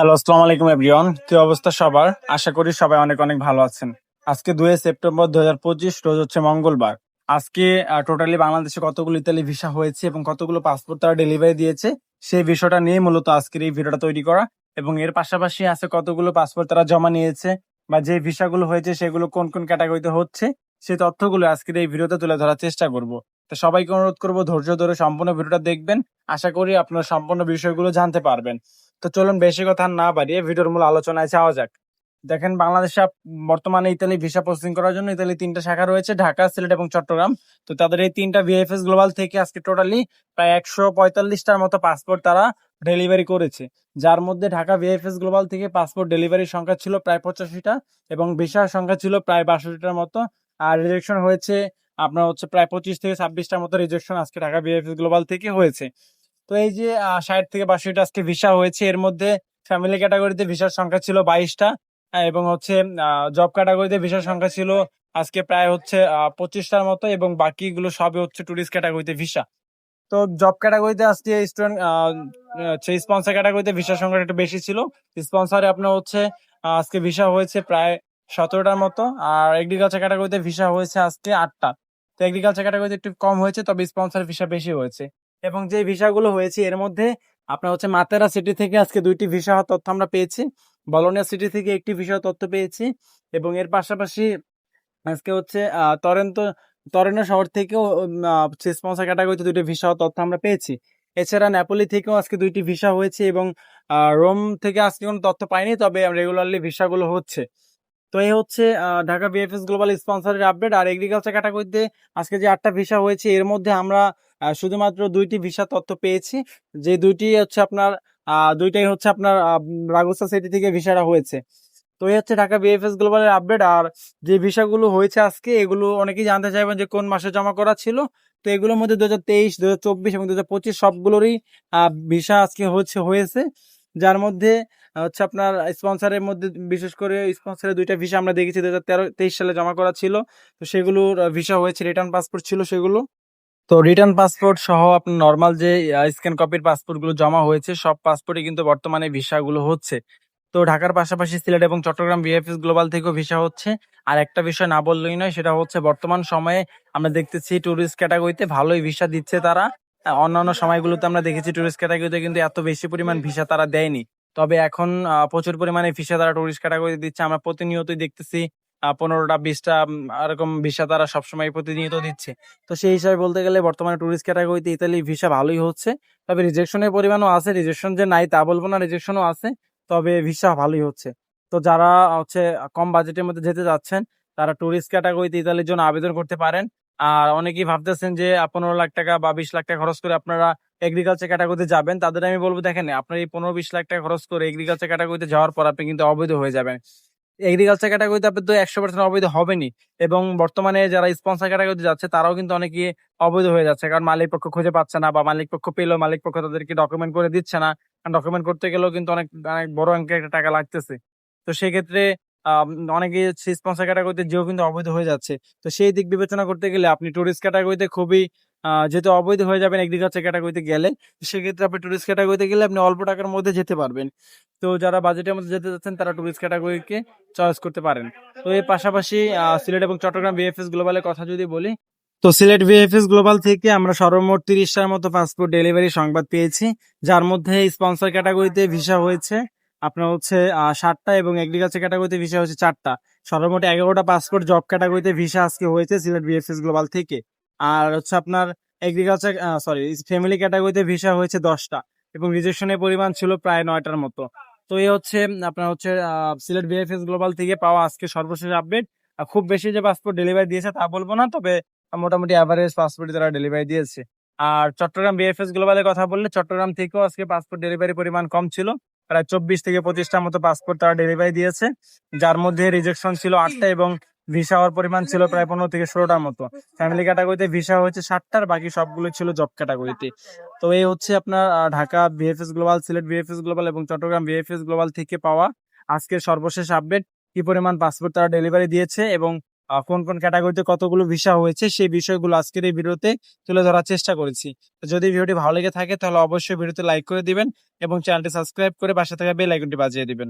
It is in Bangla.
হ্যালো আসসালামু আলাইকুম এভরিওয়ান কি অবস্থা সবার? আশা করি সবাই অনেক অনেক ভালো আছেন। আজকে দুই সেপ্টেম্বর দুই হাজার পঁচিশ, রোজ হচ্ছে মঙ্গলবার। আজকে টোটালি বাংলাদেশে কতগুলো ইতালি ভিসা হয়েছে এবং কতগুলো পাসপোর্ট তারা ডেলিভারি দিয়েছে, সেই বিষয়টা নিয়ে মূলত আজকের এই ভিডিওটা তৈরি করা। এবং এর পাশাপাশি আছে কতগুলো পাসপোর্ট তারা জমা নিয়েছে বা যে ভিসাগুলো হয়েছে সেগুলো কোন কোন ক্যাটাগরিতে হচ্ছে সেই তথ্যগুলো আজকের এই ভিডিওতে তুলে ধরার চেষ্টা করব। তো সবাইকে অনুরোধ করব ধৈর্য ধরে সম্পূর্ণ ভিডিওটা দেখবেন। আশা করি আপনারা সম্পূর্ণ বিষয়গুলো জানতে পারবেন। তো চলুন বেশি কথা না বাড়িয়ে ভিডিওর মূল আলোচনায় যাওয়া যাক। দেখেন বাংলাদেশে বর্তমানে ইতালি ভিসা প্রসেসিং করার জন্য ইতালি তিনটা শাখা রয়েছে, ঢাকা, সিলেট এবং চট্টগ্রাম। তো তাদের এই তিনটা ভিএফএস গ্লোবাল থেকে আজকে টোটালি প্রায় একশো পঁয়তাল্লিশটার মতো পাসপোর্ট তারা ডেলিভারি করেছে। যার মধ্যে ঢাকা ভিএফএস গ্লোবাল থেকে পাসপোর্ট ডেলিভারির সংখ্যা ছিল প্রায় পঁচাশিটা এবং ভিসার সংখ্যা ছিল প্রায় বাষট্টিটার মতো। আর রিজেকশন হয়েছে আপনার হচ্ছে প্রায় পঁচিশ থেকে ছাব্বিশটার মতো রিজেকশন আজকে ঢাকা ভিএফএস গ্লোবাল থেকে হয়েছে। তো এই যে ষাট থেকে বাষট্টিটা আজকে ভিসা হয়েছে, এর মধ্যে ফ্যামিলি ক্যাটাগরিতে ভিসার সংখ্যা ছিল বাইশটা এবং হচ্ছে জব ক্যাটাগরিতে ভিসার সংখ্যা ছিল আজকে প্রায় হচ্ছে পঁচিশটার মতো, এবং বাকিগুলো সবই হচ্ছে টুরিস্ট ক্যাটাগরিতে ভিসা তো জব ক্যাটাগরিতে আজকে স্টুডেন্ট সেই স্পন্সর ক্যাটাগরিতে ভিসার সংখ্যা একটু বেশি ছিল। স্পন্সরে আপনার হচ্ছে আজকে ভিসা হয়েছে প্রায় সতেরোটার মতো, আর এগ্রিকালচার ক্যাটাগরিতে ভিসা হয়েছে আজকে আটটা। তো এগ্রিকালচার ক্যাটাগরিতে একটু কম হয়েছে, তবে স্পন্সর ভিসা বেশি হয়েছে। এবং যে ভিসাগুলো হয়েছে, এর মধ্যে আপনার হচ্ছে মাতেরা সিটি থেকে আজকে দুইটি ভিসা তথ্য আমরা পেয়েছি। বলোনিয়া সিটি থেকে একটি ভিসা তথ্য পেয়েছি এবং এর পাশাপাশি আজকে হচ্ছে টরেন্টো টরেন্টো শহর থেকেও স্পন্সর ক্যাটাগরিতে দুইটি ভিসা তথ্য আমরা পেয়েছি। এছাড়া নেপোলি থেকেও আজকে দুইটি ভিসা হয়েছে এবং রোম থেকে আজকে কোনো তথ্য পাইনি, তবে রেগুলারলি ভিসাগুলো হচ্ছে। তো এই হচ্ছে ঢাকা বিএফএস গ্লোবাল স্পন্সরের আপডেট আর এগ্রিকালচার ক্যাটাগরিতে আজকে যে আটটা ভিসা হয়েছে, এর মধ্যে আমরা শুধুমাত্র দুইটি ভিসা তথ্য পেয়েছি। যে দুইটি হচ্ছে আপনার দুইটাই হচ্ছে আপনার রাগুসা সিটি থেকে ভিসাটা হয়েছে। তো এই হচ্ছে ঢাকা বিএফএস গ্লোবালের আপডেট আর যে ভিসাগুলো হয়েছে আজকে, এগুলো অনেকেই জানতে চাইবেন যে কোন মাসে জমা করা ছিল। তো এগুলোর মধ্যে দু হাজার তেইশ দু হাজার চব্বিশ এবং দু হাজার পঁচিশ সবগুলোরই ভিসা আজকে হচ্ছে, হয়েছে। যার মধ্যে হচ্ছে আপনার স্পন্সরের মধ্যে বিশেষ করে স্পন্সরের দুইটা ভিসা আমরা দেখেছি দু হাজার সালে জমা করা ছিল। তো সেগুলোর ভিসা হয়েছে রিটার্ন পাসপোর্ট ছিল সেগুলো। তো রিটার্ন পাসপোর্ট সহ আপনার নর্মাল যে স্ক্যান কপির পাসপোর্টগুলো জমা হয়েছে, সব পাসপোর্টে কিন্তু বর্তমানে ভিসাগুলো হচ্ছে। তো ঢাকার পাশাপাশি সিলেট এবং চট্টগ্রাম বিএফএস গ্লোবাল থেকেও ভিসা হচ্ছে। আর একটা বিষয় না বললেই নয়, সেটা হচ্ছে বর্তমান সময়ে আমরা দেখতেছি ট্যুরিস্ট ক্যাটাগরিতে ভালোই ভিসা দিচ্ছে তারা। অন্যান্য সময়গুলোতে আমরা দেখেছি ট্যুরিস্ট ক্যাটাগরিতে কিন্তু এত বেশি পরিমাণ ভিসা তারা দেয়নি। তবে এখন প্রচুর পরিমাণে ভিসা তারা টুরিস্ট ক্যাটাগরি দিচ্ছে। আমরা প্রতিনিয়তই দেখতেছি পনেরোটা, বিশটা এরকম ভিসা তারা সবসময় প্রতিনিয়ত দিচ্ছে। তো সেই হিসাবে বলতে গেলে বর্তমানে টুরিস্ট ক্যাটাগরিতে ইতালি ভিসা ভালোই হচ্ছে। তবে রিজেকশনের পরিমাণও আছে রিজেকশন যে নাই তা বলব না রিজেকশনও আছে, তবে ভিসা ভালোই হচ্ছে। তো যারা হচ্ছে, কম বাজেটের মধ্যে যেতে যাচ্ছেন, তারা টুরিস্ট ক্যাটাগরিতে ইতালির জন্য আবেদন করতে পারেন। আর অনেকেই ভাবতেছেন যে পনেরো লাখ টাকা বা বিশ লাখ টাকা খরচ করে আপনারা এগ্রিকালচার ক্যাটাগরিতে যাবেন। তাদের আমি বলব, দেখেন, আপনার এই পনেরো বিশ লাখ টাকা খরচ করে এগ্রিকালচার ক্যাটাগরিতে যাওয়ার পর আপনি কিন্তু অবৈধ হয়ে যাবেন। এগ্রিকালচার ক্যাটাগরিতে আপনি তো একশো পার্সেন্ট অবৈধ হবেনি এবং বর্তমানে যারা স্পন্সর ক্যাটাগরিতে যাচ্ছে, তারাও কিন্তু অনেকে অবৈধ হয়ে যাচ্ছে কারণ মালিক পক্ষ খুঁজে পাচ্ছে না বা মালিক পক্ষ পেলেও মালিক পক্ষ তাদেরকে ডকুমেন্ট করে দিচ্ছে না। ডকুমেন্ট করতে গেলেও কিন্তু অনেক অনেক বড় অঙ্কের একটা টাকা লাগতেছে। তো সেক্ষেত্রে অনেকে স্পন্সর ক্যাটাগরিতে যেও কিন্তু অবৈধ হয়ে যাচ্ছে। তো সেই দিক বিবেচনা করতে গেলে আপনি টুরিস্ট ক্যাটাগরিতে খুবই যেহেতু অবৈধ হয়ে যাবেন এগ্রিকালচার ক্যাটাগরিতে গেলে সেক্ষেত্রে আপনি টুরিস্ট ক্যাটাগরিতে গেলে আপনি অল্প টাকার মধ্যে যেতে পারবেন। তো যারা বাজেটের মধ্যে যেতে চাচ্ছেন তারা টুরিস্ট ক্যাটাগরিকে চয়েস করতে পারেন। তো এর পাশাপাশি সিলেট এবং চট্টগ্রাম বিএফএস গ্লোবালের কথা যদি বলি, তো সিলেট বিএফএস গ্লোবাল থেকে আমরা সর্বমোট তিরিশটার মতো পাসপোর্ট ডেলিভারি সংবাদ পেয়েছি, যার মধ্যে স্পন্সর ক্যাটাগরিতে ভিসা হয়েছে। আপনার হচ্ছে সাতটা এবং এগ্রিকালচার ক্যাটাগরিতে ভিসা হচ্ছে চারটা। সর্বমোট এগারোটা পাসপোর্ট জব ক্যাটাগরিতে ভিসা আজকে হয়েছে সিলেট বিএফএস গ্লোবাল থেকে। আর হচ্ছে আপনার এগ্রিকালচার সরি ফ্যামিলি ক্যাটাগরিতে ভিসা হয়েছে দশটা এবং রিজেকশনের পরিমাণ ছিল প্রায় নয়টার মতো। তো এই হচ্ছে, আপনার হচ্ছে সিলেট বিএফএস গ্লোবাল থেকে পাওয়া আজকে সর্বশেষ আপডেট খুব বেশি যে পাসপোর্ট ডেলিভারি দিয়েছে তা বলব না, তবে মোটামুটি অ্যাভারেজ পাসপোর্ট তারা ডেলিভারি দিয়েছে। আর চট্টগ্রাম বিএফএস গ্লোবালের কথা বললে, চট্টগ্রাম থেকেও আজকে পাসপোর্ট ডেলিভারি পরিমাণ কম ছিল। প্রায় চব্বিশ থেকে পঁচিশটার মতো পাসপোর্ট তারা ডেলিভারি দিয়েছে। যার মধ্যে রিজেকশন ছিল আটটা এবং ভিসা হওয়ার পরিমাণ ছিল প্রায় পনেরো থেকে ষোলোটার মতো। ফ্যামিলি ক্যাটাগরিতে ভিসা হয়েছে ষাটটার, বাকি সবগুলো ছিল জব ক্যাটাগরিতে তো এই হচ্ছে আপনার Dhaka VFS global Sylhet VFS global এবং চট্টগ্রাম বিএফএস গ্লোবাল থেকে পাওয়া আজকের সর্বশেষ আপডেট কি পরিমাণ পাসপোর্ট তারা ডেলিভারি দিয়েছে এবং কোন কোন ক্যাটাগরিতে কতগুলো ভিসা হয়েছে সেই বিষয়গুলো আজকের এই ভিডিওতে তুলে ধরার চেষ্টা করেছি। যদি ভিডিওটি ভালো লেগে থাকে তাহলে অবশ্যই ভিডিওতে লাইক করে দিবেন এবং চ্যানেলটি সাবস্ক্রাইব করে পাশে থাকা বেল আইকনটি বাজিয়ে দিবেন।